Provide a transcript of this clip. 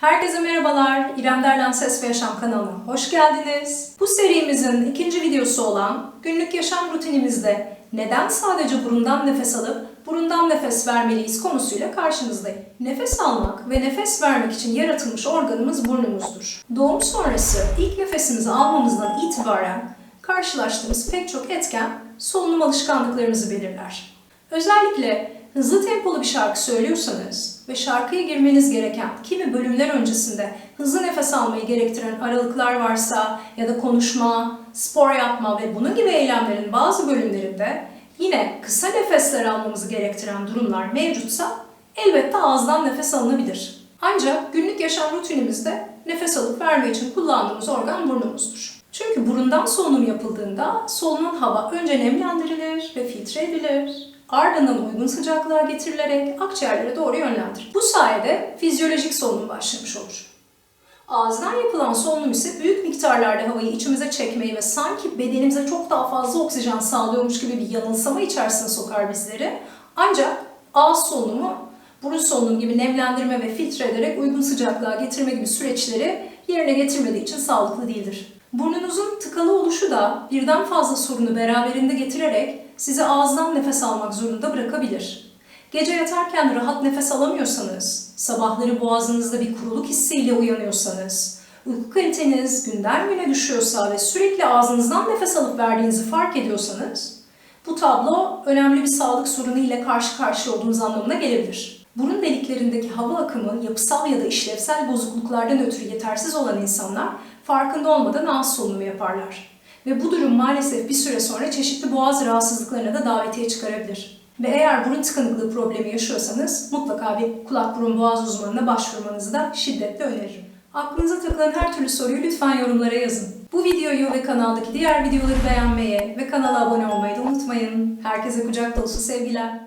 Herkese merhabalar. İrem Derlan Ses ve Yaşam kanalına hoş geldiniz. Bu serimizin ikinci videosu olan günlük yaşam rutinimizde neden sadece burundan nefes alıp burundan nefes vermeliyiz konusuyla karşınızdayım. Nefes almak ve nefes vermek için yaratılmış organımız burnumuzdur. Doğum sonrası ilk nefesimizi almamızdan itibaren karşılaştığımız pek çok etken solunum alışkanlıklarımızı belirler. Özellikle hızlı tempolu bir şarkı söylüyorsanız ve şarkıya girmeniz gereken kimi bölümler öncesinde hızlı nefes almayı gerektiren aralıklar varsa ya da konuşma, spor yapma ve bunun gibi eylemlerin bazı bölümlerinde yine kısa nefesler almamızı gerektiren durumlar mevcutsa elbette ağızdan nefes alınabilir. Ancak günlük yaşam rutinimizde nefes alıp verme için kullandığımız organ burnumuzdur. Çünkü burundan solunum yapıldığında solunan hava önce nemlendirilir ve filtre edilir. Ardından uygun sıcaklığa getirilerek akciğerlere doğru yönlendirilir. Bu sayede fizyolojik solunum başlamış olur. Ağızdan yapılan solunum ise büyük miktarlarda havayı içimize çekmeyi ve sanki bedenimize çok daha fazla oksijen sağlıyormuş gibi bir yanılsama içerisine sokar bizleri. Ancak ağız solunumu burun solunumu gibi nemlendirme ve filtre ederek uygun sıcaklığa getirme gibi süreçleri yerine getirmediği için sağlıklı değildir. Burnunuzun tıkalı oluşu da birden fazla sorunu beraberinde getirerek sizi ağızdan nefes almak zorunda bırakabilir. Gece yatarken rahat nefes alamıyorsanız, sabahları boğazınızda bir kuruluk hissiyle uyanıyorsanız, uyku kaliteniz günden güne düşüyorsa ve sürekli ağzınızdan nefes alıp verdiğinizi fark ediyorsanız, bu tablo önemli bir sağlık sorunu ile karşı karşıya olduğunuz anlamına gelebilir. Burun deliklerindeki hava akımı yapısal ya da işlevsel bozukluklardan ötürü yetersiz olan insanlar farkında olmadan ağız solunumu yaparlar. Ve bu durum maalesef bir süre sonra çeşitli boğaz rahatsızlıklarına da davetiye çıkarabilir. Ve eğer burun tıkanıklığı problemi yaşıyorsanız mutlaka bir kulak burun boğaz uzmanına başvurmanızı da şiddetle öneririm. Aklınıza takılan her türlü soruyu lütfen yorumlara yazın. Bu videoyu ve kanaldaki diğer videoları beğenmeyi ve kanala abone olmayı da unutmayın. Herkese kucak dolusu sevgiler.